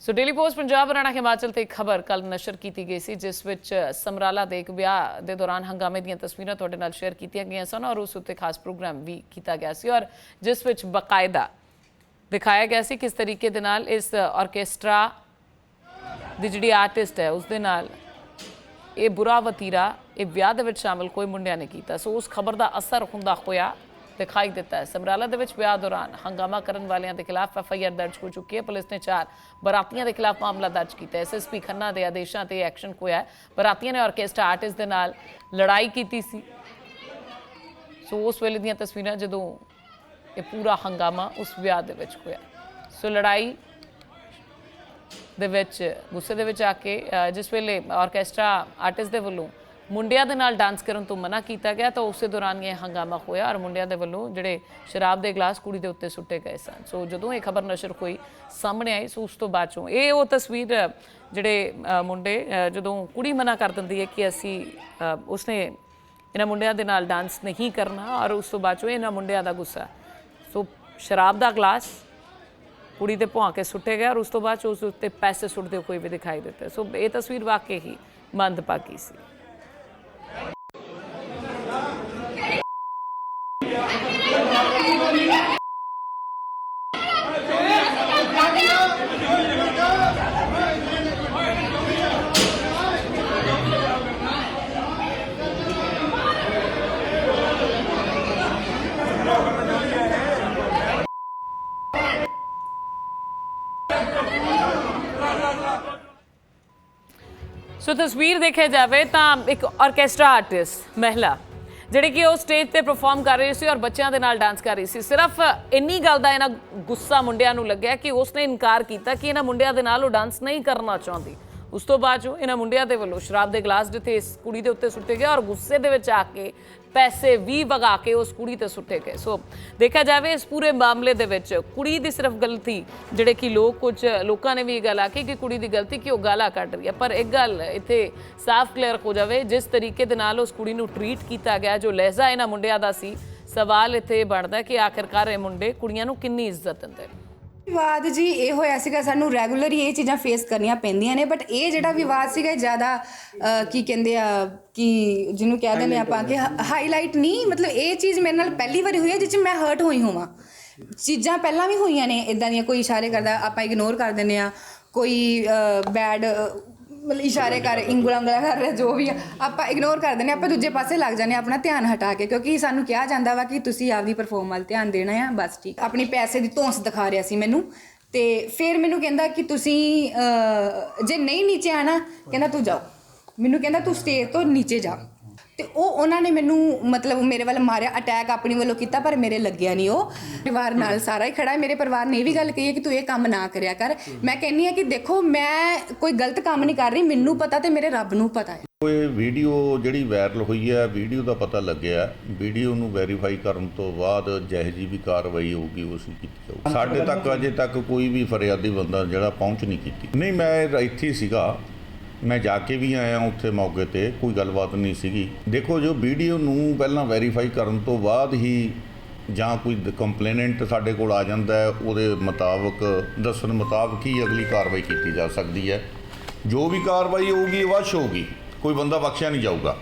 So daily post Punjab Haryana Himachal ਤੇ ਖਬਰ ਕੱਲ ਨਸ਼ਰ ਕੀਤੀ ਗਈ ਸੀ, ਜਿਸ ਵਿੱਚ ਸਮਰਾਲਾ ਦੇ ਇੱਕ ਵਿਆਹ ਦੇ ਦੌਰਾਨ ਹੰਗਾਮੇ ਦੀਆਂ ਤਸਵੀਰਾਂ ਤੁਹਾਡੇ ਨਾਲ ਸ਼ੇਅਰ ਕੀਤੀਆਂ ਗਈਆਂ ਸਨ ਔਰ ਉਸ ਉੱਤੇ ਖਾਸ ਪ੍ਰੋਗਰਾਮ ਵੀ ਕੀਤਾ ਗਿਆ ਸੀ ਔਰ ਜਿਸ ਵਿੱਚ ਬਕਾਇਦਾ ਦਿਖਾਇਆ ਗਿਆ ਸੀ ਕਿਸ ਤਰੀਕੇ ਦੇ ਨਾਲ ਇਸ ਆਰਕੈਸਟਰਾ ਦੀ ਜਿਹੜੀ ਆਰਟਿਸਟ ਹੈ ਉਸ ਦੇ ਨਾਲ ਇਹ ਬੁਰਾ ਵਤੀਰਾ, ਇਹ ਵਿਆਹ ਦੇ ਵਿੱਚ ਸ਼ਾਮਲ ਕੋਈ ਮੁੰਡਿਆਂ ਨੇ ਕੀਤਾ। ਸੋ ਉਸ ਖਬਰ ਦਾ ਅਸਰ ਹੁੰਦਾ ਹੋਇਆ ਦਿਖਾਈ ਦਿੱਤਾ ਹੈ। ਸਮਰਾਲਾ ਦੇ ਵਿੱਚ ਵਿਆਹ ਦੌਰਾਨ ਹੰਗਾਮਾ ਕਰਨ ਵਾਲਿਆਂ ਦੇ ਖਿਲਾਫ ਐਫ ਆਈ ਆਰ ਦਰਜ ਹੋ ਚੁੱਕੀ ਹੈ। ਪੁਲਿਸ ਨੇ ਚਾਰ ਬਰਾਤੀਆਂ ਦੇ ਖਿਲਾਫ ਮਾਮਲਾ ਦਰਜ ਕੀਤਾ ਹੈ। ਐਸਐਸਪੀ ਖੰਨਾ ਦੇ ਆਦੇਸ਼ਾਂ ਤੇ ਐਕਸ਼ਨ ਹੋਇਆ ਬਰਾਤੀਆਂ ਨੇ ਆਰਕੈਸਟਰਾ ਆਰਟਿਸਟ ਦੇ ਨਾਲ ਲੜਾਈ ਕੀਤੀ ਸੀ। ਸੋ ਉਸ ਵੇਲੇ ਦੀਆਂ ਤਸਵੀਰਾਂ ਜਦੋਂ ਇਹ ਪੂਰਾ ਹੰਗਾਮਾ ਉਸ ਵਿਆਹ ਦੇ ਵਿੱਚ ਹੋਇਆ ਸੋ ਲੜਾਈ ਦੇ ਵਿੱਚ, ਗੁੱਸੇ ਦੇ ਵਿੱਚ ਆ ਕੇ ਜਿਸ ਵੇਲੇ ਆਰਕੈਸਟਰਾ ਆਰਟਿਸਟ ਦੇ ਵੱਲੋਂ ਮੁੰਡਿਆਂ ਦੇ ਨਾਲ ਡਾਂਸ ਕਰਨ ਤੋਂ ਮਨਾ ਕੀਤਾ ਗਿਆ ਤਾਂ ਉਸੇ ਦੌਰਾਨ ਇਹ ਹੰਗਾਮਾ ਹੋਇਆ ਔਰ ਮੁੰਡਿਆਂ ਦੇ ਵੱਲੋਂ ਜਿਹੜੇ ਸ਼ਰਾਬ ਦੇ ਗਲਾਸ ਕੁੜੀ ਦੇ ਉੱਤੇ ਸੁੱਟੇ ਗਏ ਸਨ। ਸੋ ਜਦੋਂ ਇਹ ਖਬਰ ਨਸ਼ਰ ਹੋਈ ਸਾਹਮਣੇ ਆਈ, ਸੋ ਉਸ ਤੋਂ ਬਾਅਦ ਚੋਂ ਇਹ ਉਹ ਤਸਵੀਰ ਜਿਹੜੇ ਮੁੰਡੇ ਜਦੋਂ ਕੁੜੀ ਮਨਾ ਕਰ ਦਿੰਦੀ ਹੈ ਕਿ ਅਸੀਂ ਉਸਨੇ ਇਹਨਾਂ ਮੁੰਡਿਆਂ ਦੇ ਨਾਲ ਡਾਂਸ ਨਹੀਂ ਕਰਨਾ ਔਰ ਉਸ ਤੋਂ ਬਾਅਦ ਚੋਂ ਇਹਨਾਂ ਮੁੰਡਿਆਂ ਦਾ ਗੁੱਸਾ। ਸੋ ਸ਼ਰਾਬ ਦਾ ਗਲਾਸ ਕੁੜੀ ਤੇ ਭੁਆ ਕੇ ਸੁੱਟੇ ਗਏ ਔਰ ਉਸ ਤੋਂ ਬਾਅਦ 'ਚ ਉਸ ਉੱਤੇ ਪੈਸੇ ਸੁੱਟਦੇ ਹੋਏ ਵੀ ਦਿਖਾਈ ਦਿੱਤੇ। ਸੋ ਇਹ ਤਸਵੀਰ ਵਾਕਈ ਹੀ ਮੰਦਭਾਗੀ ਸੀ। ਸੋ ਤਸਵੀਰ ਦੇਖਿਆ ਜਾਵੇ ਤਾਂ ਇੱਕ ਆਰਕੈਸਟਰਾ ਆਰਟਿਸਟ ਮਹਿਲਾ, ਜਿਹੜੀ ਕਿ ਉਹ ਸਟੇਜ ਤੇ ਪਰਫਾਰਮ ਕਰ ਰਹੀ ਸੀ ਔਰ ਬੱਚਿਆਂ ਦੇ ਨਾਲ ਡਾਂਸ ਕਰ ਰਹੀ ਸੀ। ਸਿਰਫ ਇੰਨੀ ਗੱਲ ਦਾ ਇਹਨਾਂ ਗੁੱਸਾ ਮੁੰਡਿਆਂ ਨੂੰ ਲੱਗਿਆ ਕਿ ਉਸਨੇ ਇਨਕਾਰ ਕੀਤਾ ਕਿ ਇਹਨਾਂ ਮੁੰਡਿਆਂ ਦੇ ਨਾਲ ਉਹ ਡਾਂਸ ਨਹੀਂ ਕਰਨਾ ਚਾਹੁੰਦੀ। ਉਸ ਤੋਂ ਬਾਅਦ ਜੋ ਇਹਨਾਂ ਮੁੰਡਿਆਂ ਦੇ ਵੱਲੋਂ ਸ਼ਰਾਬ ਦੇ ਗਲਾਸ ਜਿੱਥੇ ਇਸ ਕੁੜੀ ਦੇ ਉੱਤੇ ਸੁੱਟੇ ਗਏ ਔਰ ਗੁੱਸੇ ਦੇ ਵਿੱਚ ਆ ਕੇ ਪੈਸੇ ਵੀ ਵਗਾ ਕੇ ਉਸ ਕੁੜੀ ਤੇ ਸੁੱਟੇ ਗਏ। ਸੋ ਦੇਖਿਆ ਜਾਵੇ ਇਸ ਪੂਰੇ ਮਾਮਲੇ ਦੇ ਵਿੱਚ ਕੁੜੀ ਦੀ ਸਿਰਫ ਗਲਤੀ, ਜਿਹੜੇ ਕਿ ਲੋਕ ਕੁਝ ਲੋਕਾਂ ਨੇ ਵੀ ਇਹ ਗੱਲ ਆਖੀ ਕਿ ਕੁੜੀ ਦੀ ਗਲਤੀ ਕਿ ਉਹ ਗਾਲਾਂ ਕੱਢ ਰਹੀ ਹੈ। ਪਰ ਇੱਕ ਗੱਲ ਇੱਥੇ ਸਾਫ਼ ਕਲੀਅਰ ਹੋ ਜਾਵੇ, ਜਿਸ ਤਰੀਕੇ ਦੇ ਨਾਲ ਉਸ ਕੁੜੀ ਨੂੰ ਟਰੀਟ ਕੀਤਾ ਗਿਆ, ਜੋ ਲਹਿਜ਼ਾ ਇਹਨਾਂ ਮੁੰਡਿਆਂ ਦਾ ਸੀ, ਸਵਾਲ ਇੱਥੇ ਬਣਦਾ ਕਿ ਆਖਿਰਕਾਰ ਇਹ ਮੁੰਡੇ ਕੁੜੀਆਂ ਨੂੰ ਕਿੰਨੀ ਇੱਜ਼ਤ ਦਿੰਦੇ ਨੇ। ਵਿਵਾਦ ਜੀ ਇਹ ਹੋਇਆ ਸੀਗਾ ਸਾਨੂੰ ਰੈਗੂਲਰ ਹੀ ਇਹ ਚੀਜ਼ਾਂ ਫੇਸ ਕਰਨੀਆਂ ਪੈਂਦੀਆਂ ਨੇ ਬਟ ਇਹ ਜਿਹੜਾ ਵਿਵਾਦ ਸੀਗਾ ਜ਼ਿਆਦਾ ਕੀ ਕਹਿੰਦੇ ਆ ਕਿ ਜਿਹਨੂੰ ਕਹਿ ਦਿੰਦੇ ਆਪਾਂ ਕਿ ਹਾਈਲਾਈਟ ਨਹੀਂ ਮਤਲਬ ਇਹ ਚੀਜ਼ ਮੇਰੇ ਨਾਲ ਪਹਿਲੀ ਵਾਰੀ ਹੋਈ ਹੈ ਜਿਸ 'ਚ ਮੈਂ ਹਰਟ ਹੋਈ ਹੋਵਾਂ। ਚੀਜ਼ਾਂ ਪਹਿਲਾਂ ਵੀ ਹੋਈਆਂ ਨੇ ਇਦਾਂ ਦੀਆਂ ਕੋਈ ਇਸ਼ਾਰੇ ਕਰਦਾ ਆਪਾਂ ਇਗਨੋਰ ਕਰ ਦਿੰਦੇ ਆ ਕੋਈ ਬੈਡ ਮਤਲਬ ਇਸ਼ਾਰੇ ਕਰ ਇੰਗਲਾਂ ਉਂਗਲਾਂ ਕਰ ਰਿਹਾ ਜੋ ਵੀ ਆ। ਆਪਾਂ ਇਗਨੋਰ ਕਰ ਦਿੰਦੇ ਹਾਂ, ਆਪਾਂ ਦੂਜੇ ਪਾਸੇ ਲੱਗ ਜਾਂਦੇ ਹਾਂ ਆਪਣਾ ਧਿਆਨ ਹਟਾ ਕੇ ਕਿਉਂਕਿ ਸਾਨੂੰ ਕਿਹਾ ਜਾਂਦਾ ਵਾ ਕਿ ਤੁਸੀਂ ਆਪਦੀ ਪਰਫਾਰਮ ਵੱਲ ਧਿਆਨ ਦੇਣਾ ਆ ਬਸ ਠੀਕ। ਆਪਣੀ ਪੈਸੇ ਦੀ ਧੌਂਸ ਦਿਖਾ ਰਿਹਾ ਸੀ ਮੈਨੂੰ ਤੇ ਫਿਰ ਮੈਨੂੰ ਕਹਿੰਦਾ ਕਿ ਤੁਸੀਂ ਅਹ, ਜੇ ਨਹੀਂ ਨੀਚੇ ਆਣਾ ਕਹਿੰਦਾ ਤੂੰ ਜਾਓ। ਮੈਨੂੰ ਕਹਿੰਦਾ ਤੂੰ ਸਟੇਜ ਤੋਂ ਨੀਚੇ ਜਾ। ਤੇ ਉਹ ਉਹਨਾਂ ਨੇ ਮੈਨੂੰ ਮਤਲਬ ਮੇਰੇ ਵੱਲ ਮਾਰਿਆ ਅਟੈਕ ਆਪਣੀ ਵੱਲੋਂ ਕੀਤਾ, ਪਰ ਮੇਰੇ ਲੱਗਿਆ ਨਹੀਂ ਉਹ। ਪਰਿਵਾਰ ਨਾਲ ਸਾਰਾ ਹੀ ਖੜਾ ਹੈ। ਮੇਰੇ ਪਰਿਵਾਰ ਨੇ ਇਹ ਵੀ ਗੱਲ ਕਹੀ ਹੈ ਕਿ ਤੂੰ ਇਹ ਕੰਮ ਨਾ ਕਰਿਆ ਕਰ। ਮੈਂ ਕਹਿੰਨੀ ਆ ਕਿ ਦੇਖੋ, ਮੈਂ ਕੋਈ ਗਲਤ ਕੰਮ ਨਹੀਂ ਕਰ ਰਹੀ, ਮੈਨੂੰ ਪਤਾ ਤੇ ਮੇਰੇ ਰੱਬ ਨੂੰ ਪਤਾ ਹੈ। ਇਹ ਵੀਡੀਓ ਜਿਹੜੀ ਵਾਇਰਲ ਹੋਈ ਹੈ, ਵੀਡੀਓ ਦਾ ਪਤਾ ਲੱਗਿਆ। ਵੀਡੀਓ ਨੂੰ ਵੈਰੀਫਾਈ ਕਰਨ ਤੋਂ ਬਾਅਦ ਜਿਹੋ ਜਿਹੀ ਵੀ ਕਾਰਵਾਈ ਹੋਊਗੀ, ਉਸ ਨੂੰ ਕੀਤੀ ਜਾਊਗੀ ਸਾਡੇ ਤੱਕ ਅਜੇ ਤੱਕ ਕੋਈ ਵੀ ਫਰਿਆਦੀ ਬੰਦਾ ਜਿਹੜਾ ਪਹੁੰਚ ਨਹੀਂ ਕੀਤੀ। ਨਹੀਂ, ਮੈਂ ਇੱਥੇ ਸੀਗਾ। ਮੈਂ ਜਾ ਕੇ ਵੀ ਆਇਆ ਉੱਥੇ ਮੌਕੇ ਤੇ, ਕੋਈ ਗੱਲਬਾਤ ਨਹੀਂ ਸੀਗੀ। ਦੇਖੋ ਜੋ ਵੀਡੀਓ ਨੂੰ ਪਹਿਲਾਂ ਵੈਰੀਫਾਈ ਕਰਨ ਤੋਂ ਬਾਅਦ ਹੀ ਜਾਂ ਕੋਈ ਕੰਪਲੇਨੈਂਟ ਸਾਡੇ ਕੋਲ ਆ ਜਾਂਦਾ ਹੈ, ਉਹਦੇ ਮੁਤਾਬਕ, ਦੱਸਣ ਮੁਤਾਬਕ ਹੀ ਅਗਲੀ ਕਾਰਵਾਈ ਕੀਤੀ ਜਾ ਸਕਦੀ ਹੈ। ਜੋ ਵੀ ਕਾਰਵਾਈ ਹੋਊਗੀ ਵਸ਼ ਹੋਊਗੀ। ਕੋਈ ਬੰਦਾ ਬਖਸ਼ਿਆ ਨਹੀਂ ਜਾਊਗਾ।